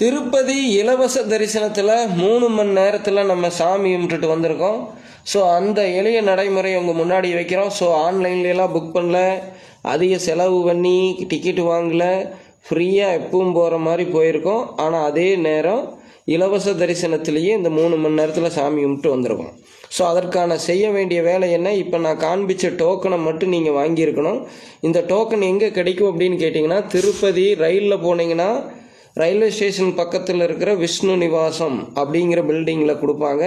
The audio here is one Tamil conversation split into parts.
திருப்பதி இலவச தரிசனத்தில் மூணு மணி நேரத்தில் நம்ம சாமி கும்பிட்டுட்டு வந்திருக்கோம். ஸோ அந்த எளிய நடைமுறை உங்கள் முன்னாடி வைக்கிறோம். ஸோ ஆன்லைன்லாம் புக் பண்ணல. அதிக செலவு பண்ணி டிக்கெட் வாங்கல. ஃப்ரீயாக எப்பவும் போகிற மாதிரி போயிருக்கோம். ஆனால் அதே நேரம் இலவச தரிசனத்திலேயே இந்த மூணு மணி நேரத்தில் சாமி கும்பிட்டு வந்திருக்கோம். ஸோ அதற்கான செய்ய வேண்டிய வேலை என்ன? இப்போ நான் காண்பித்த டோக்கனை மட்டும் நீங்கள் வாங்கியிருக்கணும். இந்த டோக்கன் எங்கே கிடைக்கும் அப்படின்னு கேட்டிங்கன்னா திருப்பதி ரயிலில் போனீங்கன்னா ரயில்வே ஸ்டேஷன் பக்கத்தில் இருக்கிற விஷ்ணு நிவாசம் அப்படிங்கிற பில்டிங்கில் கொடுப்பாங்க.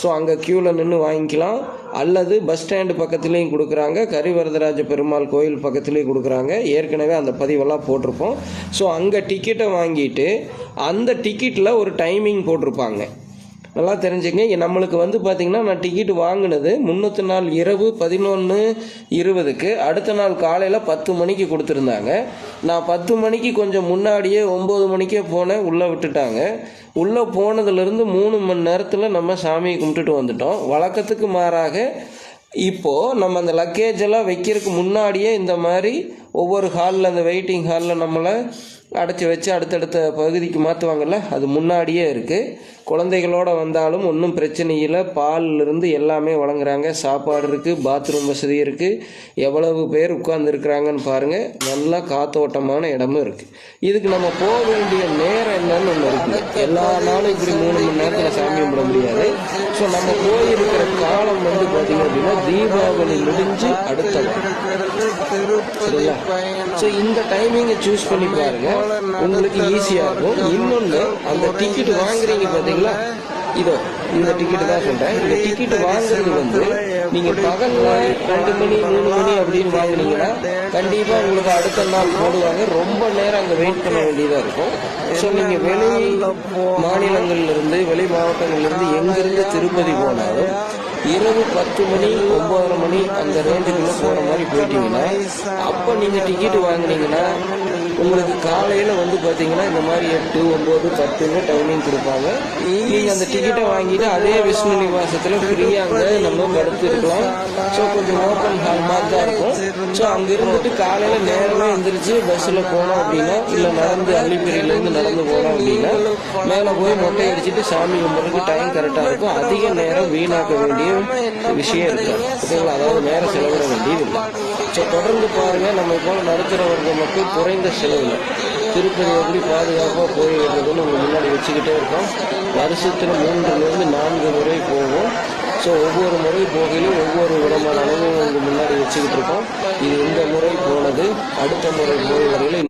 ஸோ அங்கே க்யூவில் நின்று வாங்கிக்கலாம். அல்லது பஸ் ஸ்டாண்டு பக்கத்துலேயும் கொடுக்குறாங்க. கரிவரதராஜ பெருமாள் கோயில் பக்கத்துலேயும் கொடுக்குறாங்க. ஏற்கனவே அந்த பதிவெல்லாம் போட்டிருப்போம். ஸோ அங்கே டிக்கெட்டை வாங்கிட்டு அந்த டிக்கெட்டில் ஒரு டைமிங் போட்டிருப்பாங்க. நல்லா தெரிஞ்சுங்க. நம்மளுக்கு வந்து பார்த்திங்கன்னா நான் டிக்கெட் வாங்கினது முன்னூற்றி நாள் இரவு பதினொன்று இருபதுக்கு அடுத்த நாள் காலையில் பத்து மணிக்கு கொடுத்துருந்தாங்க. நான் பத்து மணிக்கு கொஞ்சம் முன்னாடியே ஒம்பது மணிக்கே போனேன் உள்ளே விட்டுட்டாங்க. உள்ளே போனதுலேருந்து மூணு மணி நேரத்தில் நம்ம சாமியை கும்பிட்டுட்டு வந்துட்டோம். வழக்கத்துக்கு மாறாக இப்போது நம்ம அந்த லக்கேஜ் எல்லாம் வைக்கிறதுக்கு முன்னாடியே இந்த மாதிரி ஒவ்வொரு ஹாலில் அந்த வெயிட்டிங் ஹாலில் நம்மளை அடைச்சி வச்சு அடுத்தடுத்த பகுதிக்கு மாற்றுவாங்கல்ல அது முன்னாடியே இருக்குது குழந்தைகளோட வந்தாலும் ஒன்றும் பிரச்சனை இல்லை. பால்லிருந்து எல்லாமே வழங்குறாங்க. சாப்பாடு இருக்குது பாத்ரூம் வசதி இருக்குது எவ்வளவு பேர் உட்கார்ந்துருக்குறாங்கன்னு பாருங்கள் நல்லா காத்தோட்டமான இடமும் இருக்குது இதுக்கு நம்ம போக வேண்டிய நேரம் என்னன்னு ஒன்று இருக்குது எல்லா நாளும் இப்படி மூணு மணி நேரத்தில் சாமி கும்பிட முடியாது. ஸோ நம்ம போயிருக்கிற காலம் வந்து பார்த்தீங்க அப்படின்னா தீபாவளி முடிஞ்சு அடுத்த சரிங்களா? ஸோ இந்த டைமிங்கை சூஸ் பண்ணி பாருங்கள் உங்களுக்கு ஈஸியாக இருக்கும். இன்னொன்று அந்த டிக்கெட் வாங்குறீங்க பார்த்தீங்களா இதோ இந்த டிக்கெட்டு தான் சொல்றேன். இந்த டிக்கெட் வாங்குறது வந்து நீங்கள் பகல்ல ரெண்டு மணி மூணு மணி அப்படின்னு வாங்கினீங்கன்னா கண்டிப்பாக உங்களுக்கு அடுத்த நாள் போடுவாங்க. ரொம்ப நேரம் அங்கே வெயிட் பண்ண வேண்டியதாக இருக்கும். ஸோ நீங்கள் வெளி மாநிலங்கள்லேருந்து வெளி மாவட்டங்கள்லேருந்து எங்கேருந்து திருப்பதி போனாலும் இரவு பத்து மணி ஒன்பதரை மணி அந்த ரேஞ்சுக்குள்ள போற மாதிரி போயிட்டீங்கன்னா அப்போ நீங்க டிக்கெட் வாங்கினீங்கன்னா உங்களுக்கு காலையில வந்து பாத்தீங்கன்னா இந்த மாதிரி எட்டு ஒன்பது பத்துன்னு டைமிங் கொடுப்பாங்க. நீங்க அந்த டிக்கெட்டை வாங்கிட்டு அதே விஷ்ணு நிவாசத்துல ஃப்ரீயா அங்க நம்ம படுத்து இருக்கலாம். ஸோ கொஞ்சம் ஓப்பன் ஹால் மாதிரி தான் இருக்கும். ஸோ அங்க இருந்துட்டு காலையில நேரமே எந்திரிச்சு பஸ்ல போனோம் அப்படின்னா இல்ல நடந்து அள்ளிப்பிரியில இருந்து நடந்து போனோம் அப்படின்னா மேல போய் மொட்டை அடிச்சுட்டு சாமி கும்பிட்றதுக்கு டைம் கரெக்டா இருக்கும். அதிக நேரம் வீணாக்க வேண்டிய விஷயம் இருக்கு. அதாவது நேரம் செலவிட வேண்டியது இல்லை ஸோ தொடர்ந்து பாருங்க நம்ம போல நடுத்தர வர்க்க மக்கள் குறைந்த செலவில். திருப்பதி எப்படி பாதுகாப்பாக போய் வர்றதுன்னு உங்க முன்னாடி வச்சுக்கிட்டே இருக்கோம். வருஷத்தில் மூன்றுலேருந்து நான்கு முறை போவோம். ஸோ ஒவ்வொரு முறை போகையிலும் ஒவ்வொரு விதமான அனுபவம் முன்னாடி வச்சுக்கிட்டு இருக்கோம். இது இந்த முறை போனது அடுத்த முறை போய் வரையில